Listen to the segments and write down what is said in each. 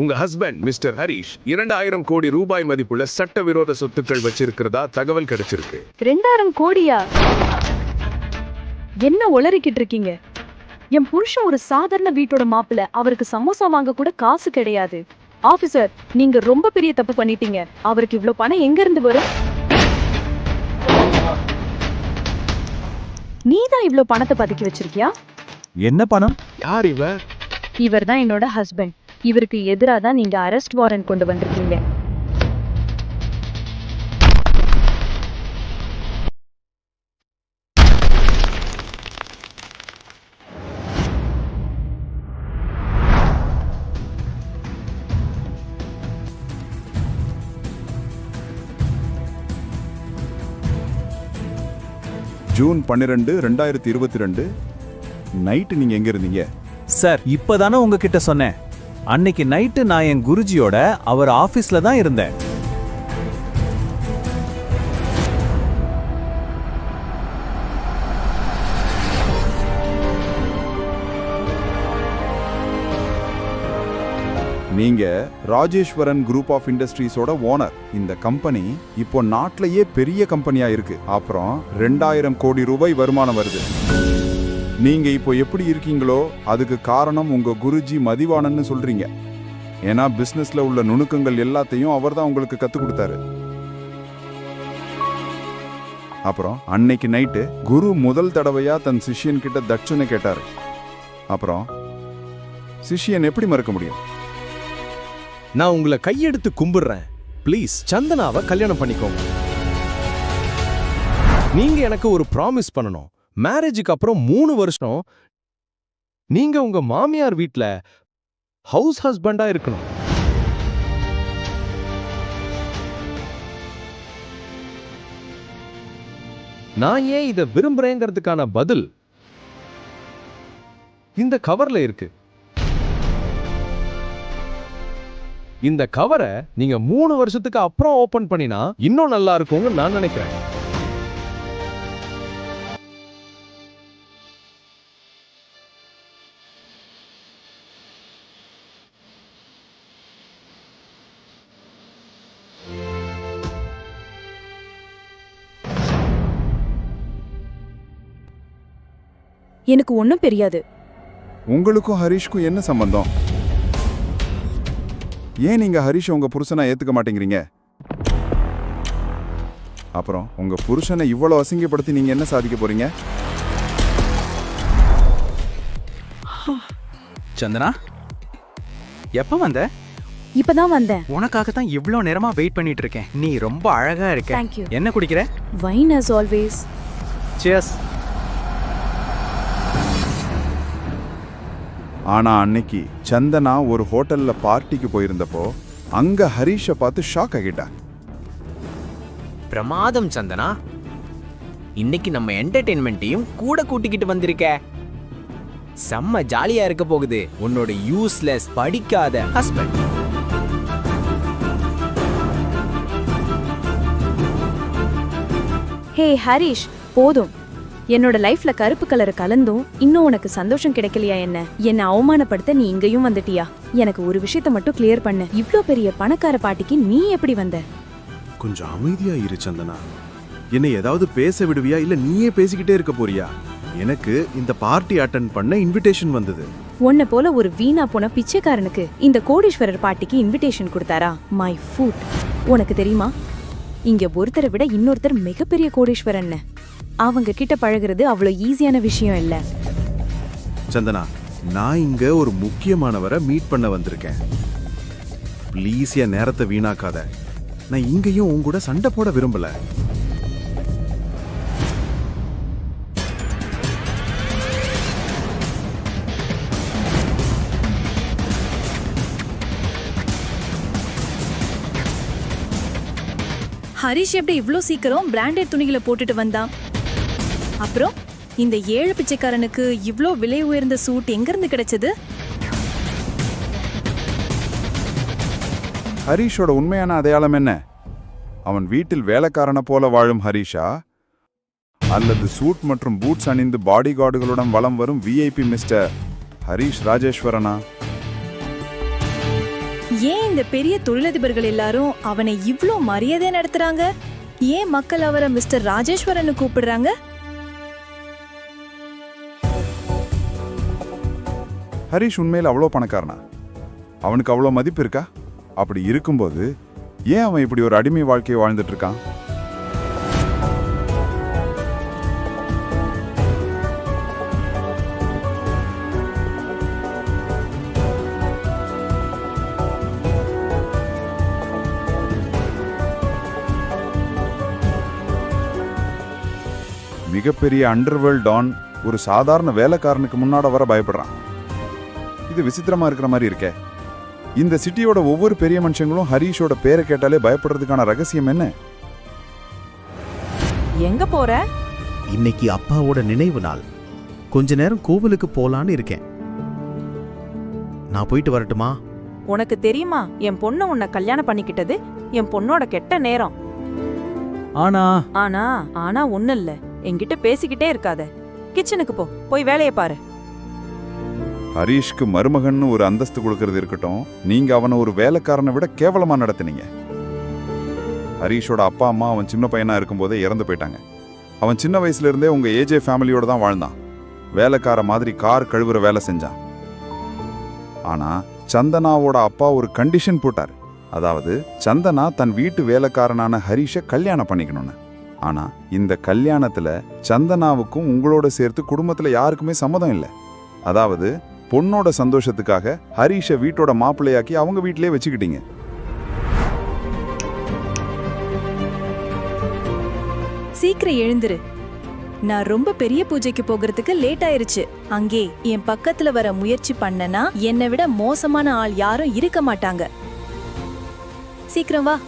உங்க husband mister Harish இரண்டாயிரம் கோடி ரூபாய் மதிப்புள்ள சட்டவிரோத சொத்துக்கள் வச்சிருக்கிறதா தகவல் கிடைச்சிருக்கு. ரெண்டாயிரம் கோடியா? என்ன உளறிக்கிட்டு இருக்கீங்க? என் புருஷன் ஒரு சாதாரண வீட்டோட மாப்பிள்ள அவருக்கு சமோசா வாங்க கூட காசு கிடையாது. ஆபீசர் நீங்க ரொம்ப பெரிய தப்பு பண்ணிட்டீங்க. அவருக்கு இவ்ளோ பணம் எங்க இருந்து வரும்? நீதான் இவ்ளோ பணத்தை பதுக்கி வச்சிருக்கியா? என்ன பணம்? யார் இவர்? இவர் தான் என்னோட ஹஸ்பண்ட் இவருக்கு எதிராக தான் நீங்க அரெஸ்ட் வாரண்ட் கொண்டு வந்திருக்கீங்க. ஜூன் பன்னிரெண்டு ரெண்டாயிரத்தி இருபத்தி ரெண்டு. நைட்டு நீங்க எங்க இருந்தீங்க? சார் இப்பதானே உங்ககிட்ட சொன்னேன். அன்னைக்கு நைட்டு நான் என் குருஜியோட அவர் ஆஃபீஸ்ல தான் இருந்தேன். நீங்க ராஜேஸ்வரன் குரூப் ஆஃப் இண்டஸ்ட்ரீஸோட ஓனர். இந்த கம்பெனி இப்போ நாட்டிலேயே பெரிய கம்பெனியா இருக்கு. அப்புறம் ரெண்டாயிரம் கோடி ரூபாய் வருமானம் வருது. நீங்க இப்போ எப்படி இருக்கீங்களோ அதுக்கு காரணம் உங்க குருஜி மதிவாணன்னு சொல்றீங்க. ஏன்னா பிசினஸ்ல உள்ள நுணுக்கங்கள் எல்லாத்தையும் அவர்தான் உங்களுக்கு கத்து கொடுத்தாரு. அப்புறம் அன்னைக்கு நைட்டு குரு முதல் தடவையா தன் சிஷ்யன் கிட்ட தட்சணை கேட்டாரு. அப்புறம் சிஷ்யன் எப்படி மறக்க முடியும்? நான் உங்களை கையெடுத்து கும்பிடுறேன். ப்ளீஸ் சந்தனாவை கல்யாணம் பண்ணிக்கோங்க. நீங்க எனக்கு ஒரு ப்ராமிஸ் பண்ணணும். மேரேஜுக்கு அப்புறம் மூணு வருஷம் நீங்க உங்க மாமியார் வீட்டில் ஹவுஸ் ஹஸ்பண்டா இருக்கணும். நான் ஏன் இதை விரும்புறேங்கிறதுக்கான பதில் இந்த கவர்ல இருக்கு. இந்த கவரை நீங்க மூணு வருஷத்துக்கு அப்புறம் ஓபன் பண்ணினா இன்னும் நல்லா இருக்கும்னு நான் நினைக்கிறேன். எனக்கு ஒன்றும் தெரியாது. உங்களுக்கும் ஹரிஷ்க்கும் என்ன சம்பந்தம்? ஏன் நீங்க ஹரிஷ் உங்க புருஷனை ஏத்துக்க மாட்டேங்கிறீங்க? அப்புறம் உங்க புருஷனை இவ்வளவு அசிங்கப்படுத்தி நீங்க என்ன சாதிக்க போறீங்க? சந்தனா எப்ப வந்த? இப்பதான் வந்தேன். உனக்காக தான் இவ்ளோ நேரமா வெயிட் பண்ணிட்டு இருக்கேன். நீ ரொம்ப அழகா இருக்க. தேங்க்யூ என்ன குடிக்கிற? வைன் as ஆல்வேஸ் சியர்ஸ் ஆனா அன்னைக்கு சந்தனா ஒரு ஹோட்டல்ல பார்ட்டிக்கு போயிருந்தப்போ அங்க ஹரிஷை பார்த்து ஷாக் ஆகிட்டா பிரமாதம் சந்தனா. இன்னைக்கு நம்ம என்டர்டெயின்மெண்ட்டையும் கூட கூட்டிக்கிட்டு வந்திருக்க. செம்ம ஜாலியா இருக்க போகுது உன்னோட யூஸ்லெஸ் படிக்காத ஹஸ்பண்ட் ஹே ஹரிஷ் போதும். என்னோட லைஃப்ல கருப்பு கலர் கலந்தும் இன்னும் உனக்கு சந்தோஷம் கிடைக்கலையா என்ன? என்ன அவமானப்படுத்த நீ இங்கேயும் வந்துட்டியா? எனக்கு ஒரு விஷயத்த மட்டும் கிளியர் பண்ணு. இவ்ளோ பெரிய பணக்கார பாட்டிக்கு நீ எப்படி வந்த? கொஞ்சம் அமைதியா இரு சந்தனா. என்னை ஏதாவது பேச விடுவியா? இல்ல நீயே பேசிக்கிட்டே இருக்க போறியா? எனக்கு இந்த பார்ட்டி அட்டன் பண்ண இன்விடேஷன் வந்தது. உன்னை போல ஒரு வீணா போன பிச்சைக்காரனுக்கு இந்த கோடீஸ்வரர் பாட்டிக்கு இன்விடேஷன் கொடுத்தாரா? மை ஃபுட் உனக்கு தெரியுமா? இங்க ஒருத்தரை விட இன்னொருத்தர் மிகப்பெரிய கோடீஸ்வரன் அவங்க கிட்ட பழகுறது அவ்வளோ ஈஸியான விஷயம் இல்ல. சந்தனா நான் இங்க ஒரு முக்கியமானவரை மீட் பண்ண வந்திருக்கேன். ப்ளீஸ் என் நேரத்தை வீணாக்காத. நான் இங்கேயும் உன் கூட சண்டை போட விரும்பல. ஹரிஷ் எப்படி இவ்ளோ சீக்கிரம் பிராண்டட் துணிகளை போட்டுட்டு வந்தான்? அப்புறம் இந்த ஏழு பிச்சைக்காரனுக்கு இவ்ளோ விலை உயர்ந்த சூட் எங்கிருந்து கிடைச்சது? ஹரிஷோட உண்மையான அடையாளம் என்ன? அவன் வீட்டில் வேலைக்காரனை போல வாழும் ஹரிஷா? அல்லது சூட் மற்றும் பூட்ஸ் அணிந்து பாடி கார்டுகளுடன் வலம் வரும் விஐபி மிஸ்டர் ஹரிஷ் ராஜேஸ்வரனா? ஏன் இந்த பெரிய தொழிலதிபர்கள் எல்லாரும் அவனை இவ்ளோ மரியாதை நடத்துறாங்க? ஏன் மக்கள் அவரை மிஸ்டர் ராஜேஸ்வரன் கூப்பிடுறாங்க? ஹரிஷ் உண்மையில் அவ்வளோ பணக்காரனா? அவனுக்கு அவ்வளோ மதிப்பு இருக்கா? அப்படி இருக்கும்போது ஏன் அவன் இப்படி ஒரு அடிமை வாழ்க்கையை வாழ்ந்துட்டு இருக்கான்? மிகப்பெரிய அண்டர்வேல்ட் டான் ஒரு சாதாரண வேலைக்காரனுக்கு முன்னாட வர பயப்படுறான். இது விசித்திரமா இருக்கிற மாதிரி இருக்கே. இந்த சிட்டியோட ஒவ்வொரு பெரிய மனுஷங்களும் ஹரீஷோட பேரை கேட்டாலே பயப்படுறதுக்கான ரகசியம் என்ன? எங்க போற? இன்னைக்கு அப்பாவோட நினைவு நாள். கொஞ்ச நேரம் கோவிலுக்கு போலான்னு இருக்கேன். நான் போயிட்டு வரட்டுமா? உனக்கு தெரியுமா என் பொண்ணு உன்னை கல்யாணம் பண்ணிக்கிட்டது? என் பொண்ணோட கெட்ட நேரம். ஆனா? ஆனா ஆனா ஒண்ணு இல்ல. என்கிட்ட பேசிக்கிட்டே இருக்காத. கிச்சனுக்கு போ போய் வேலையை பாரு. ஹரீஷ்க்கு மருமகன்னு ஒரு அந்தஸ்து கொடுக்கறது இருக்கட்டும் நீங்க அவனை ஒரு வேலைக்காரனை விட கேவலமா நடத்துனீங்க. ஹரீஷோட அப்பா அம்மா அவன் சின்ன பையனா இருக்கும்போதே இறந்து போயிட்டாங்க. அவன் சின்ன வயசுல இருந்தே உங்க ஏஜே ஃபேமிலியோட தான் வாழ்ந்தான். வேலைக்கார மாதிரி கார் கழுவுற வேலை செஞ்சான். ஆனா சந்தனாவோட அப்பா ஒரு கண்டிஷன் போட்டார். அதாவது சந்தனா தன் வீட்டு வேலைக்காரனான ஹரிஷை கல்யாணம் பண்ணிக்கணும்னு. ஆனா இந்த கல்யாணத்துல சந்தனாவுக்கும் உங்களோட சேர்த்து குடும்பத்துல யாருக்குமே சம்மதம் இல்லை. அதாவது பொண்ணோட சந்தோஷத்துக்காக ஹரிஷை வீட்டோட மாப்பிள்ளையாக்கி அவங்க வீட்டிலே வச்சுக்கிட்டீங்க. சீக்கிரம் எழுந்துரு. நான் ரொம்ப பெரிய பூஜைக்கு போகிறதுக்கு லேட் ஆயிருச்சு. அங்கே என் பக்கத்துல வர முயற்சி பண்ணனா என்னை விட மோசமான ஆள் யாரும் இருக்க மாட்டாங்க. சீக்கிரம் வா.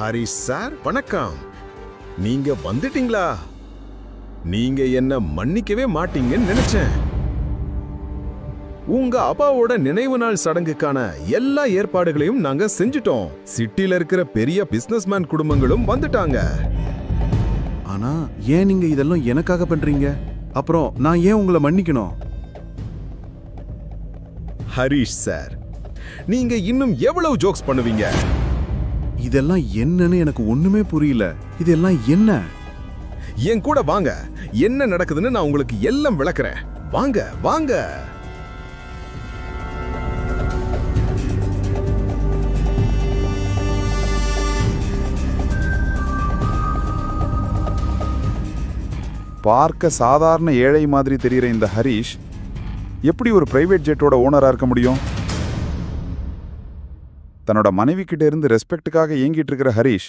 ஹரிஷ் சார் வணக்கம். நீங்க வந்துட்டீங்களா? நீங்க என்ன மன்னிக்கவே மாட்டீங்கன்னு நினைச்சேன். உங்க அப்பாவோட நினைவு நாள் சடங்குக்கான எல்லா ஏற்பாடுகளையும் நாங்க செஞ்சுட்டோம். சிட்டில இருக்கிற பெரிய பிசினஸ்மேன் குடும்பங்களும் வந்துட்டாங்க. ஆனா ஏன் நீங்க இதெல்லாம் எனக்காக பண்றீங்க? அப்புறம் நான் ஏன் உங்களை மன்னிக்கணும்? ஹரிஷ் சார் நீங்க இன்னும் எவ்வளவு ஜோக்ஸ் பண்ணுவீங்க? இதெல்லாம் என்னன்னு எனக்கு ஒண்ணுமே புரியல. இதெல்லாம் என்ன? என் கூட வாங்க. என்ன நடக்குதுன்னு நான் உங்களுக்கு எல்லாம் விளக்குறேன். வாங்க வாங்க. பார்க்க சாதாரண ஏழை மாதிரி தெரிகிற இந்த ஹரீஷ் எப்படி ஒரு பிரைவேட் ஜெட்டோட ஓனரா இருக்க முடியும்? தன்னோட மனைவி கிட்ட இருந்து ரெஸ்பெக்ட்டுக்காக இயங்கிட்டு இருக்கிற ஹரீஷ்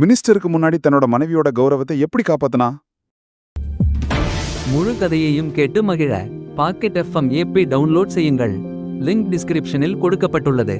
மினிஸ்டருக்கு முன்னாடி தன்னோட மனைவியோட கௌரவத்தை எப்படி காப்பாத்தினா? முழு கதையையும் கேட்டு மகிழ. பாக்கெட் எஃப்எம் ஏபி டவுன்லோட் செய்யுங்கள். லிங்க் டிஸ்கிரிப்ஷனில் கொடுக்கப்பட்டுள்ளது.